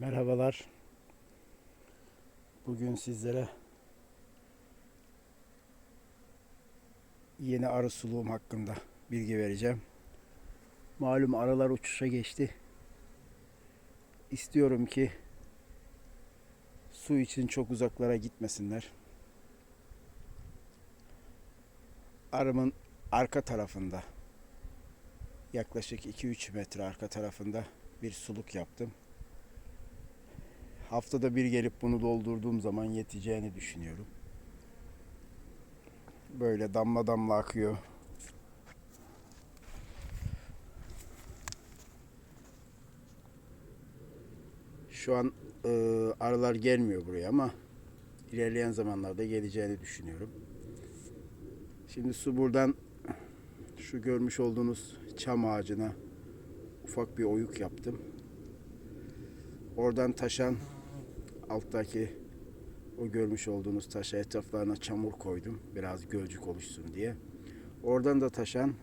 Merhabalar. Bugün sizlere yeni arı suluğum hakkında bilgi vereceğim. Malum arılar uçuşa geçti. İstiyorum ki su için çok uzaklara gitmesinler. Arımın arka tarafında yaklaşık 2-3 metre arka tarafında bir suluk yaptım. Haftada bir gelip bunu doldurduğum zaman yeteceğini düşünüyorum. Böyle damla damla akıyor. Şu an e, arılar gelmiyor buraya ama ilerleyen zamanlarda geleceğini düşünüyorum. Şimdi su buradan şu görmüş olduğunuz çam ağacına ufak bir oyuk yaptım. Oradan taşan alttaki o görmüş olduğunuz taşa etraflarına çamur koydum. Biraz gölcük oluşsun diye. Oradan da taşan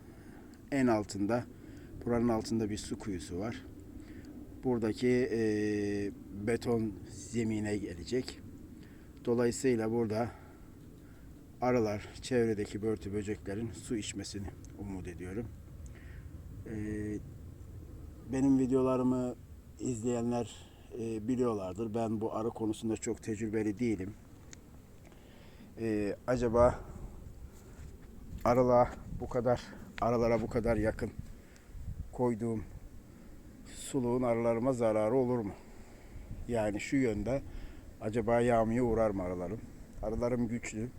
en altında buranın altında bir su kuyusu var. Buradaki eee, beton zemine gelecek. Dolayısıyla burada arılar, çevredeki börtü böceklerin su içmesini umut ediyorum. Eee, benim videolarımı izleyenler e, biliyorlardır. Ben bu arı konusunda çok tecrübeli değilim. E, acaba arıla bu kadar arılara bu kadar yakın koyduğum suluğun arılarıma zararı olur mu? Yani şu yönde acaba yağmaya uğrar mı arılarım? Arılarım güçlü.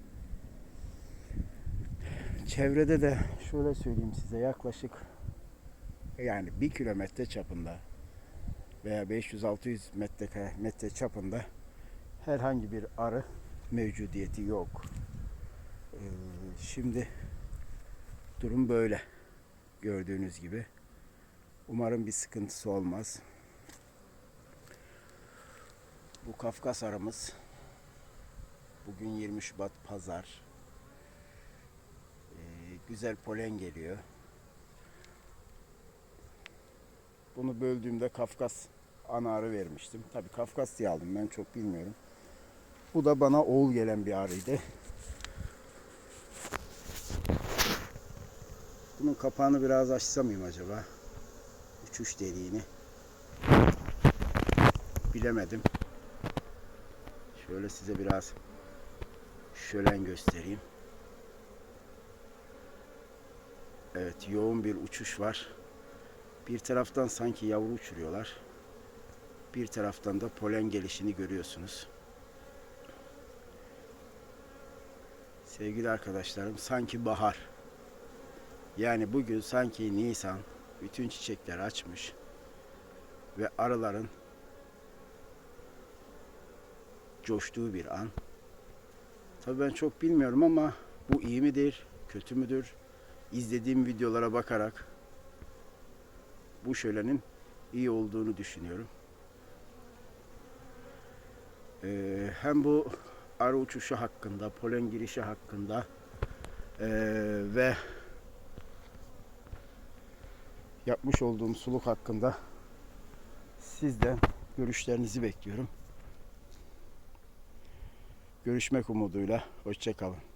Çevrede de şöyle söyleyeyim size yaklaşık yani bir kilometre çapında veya 500-600 metre, metre çapında herhangi bir arı mevcudiyeti yok. Ee, şimdi durum böyle gördüğünüz gibi. Umarım bir sıkıntısı olmaz. Bu Kafkas arımız bugün 20 Şubat Pazar. Ee, güzel polen geliyor. Bunu böldüğümde Kafkas ana arı vermiştim. Tabii Kafkas diye aldım ben çok bilmiyorum. Bu da bana oğul gelen bir arıydı. Bunun kapağını biraz açsam mıyım acaba? Uçuş deliğini. Bilemedim. Şöyle size biraz şölen göstereyim. Evet yoğun bir uçuş var. Bir taraftan sanki yavru uçuruyorlar. Bir taraftan da polen gelişini görüyorsunuz. Sevgili arkadaşlarım sanki bahar. Yani bugün sanki Nisan bütün çiçekler açmış ve arıların coştuğu bir an. Tabii ben çok bilmiyorum ama bu iyi midir, kötü müdür? İzlediğim videolara bakarak bu şölenin iyi olduğunu düşünüyorum. Ee, hem bu arı uçuşu hakkında, polen girişi hakkında ee, ve yapmış olduğum suluk hakkında sizden görüşlerinizi bekliyorum. Görüşmek umuduyla. Hoşçakalın.